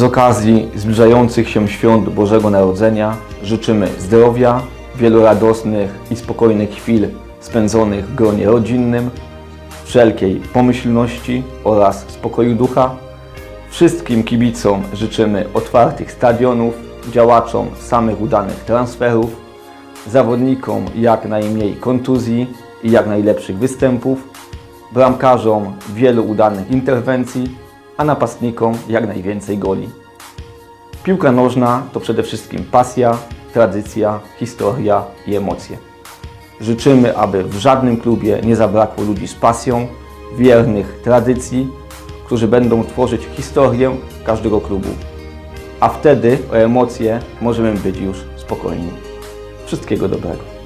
Z okazji zbliżających się świąt Bożego Narodzenia życzymy zdrowia, wielu radosnych i spokojnych chwil spędzonych w gronie rodzinnym, wszelkiej pomyślności oraz spokoju ducha. Wszystkim kibicom życzymy otwartych stadionów, działaczom samych udanych transferów, zawodnikom jak najmniej kontuzji i jak najlepszych występów, bramkarzom wielu udanych interwencji, a napastnikom jak najwięcej goli. Piłka nożna to przede wszystkim pasja, tradycja, historia i emocje. Życzymy, aby w żadnym klubie nie zabrakło ludzi z pasją, wiernych tradycji, którzy będą tworzyć historię każdego klubu. A wtedy o emocje możemy być już spokojni. Wszystkiego dobrego.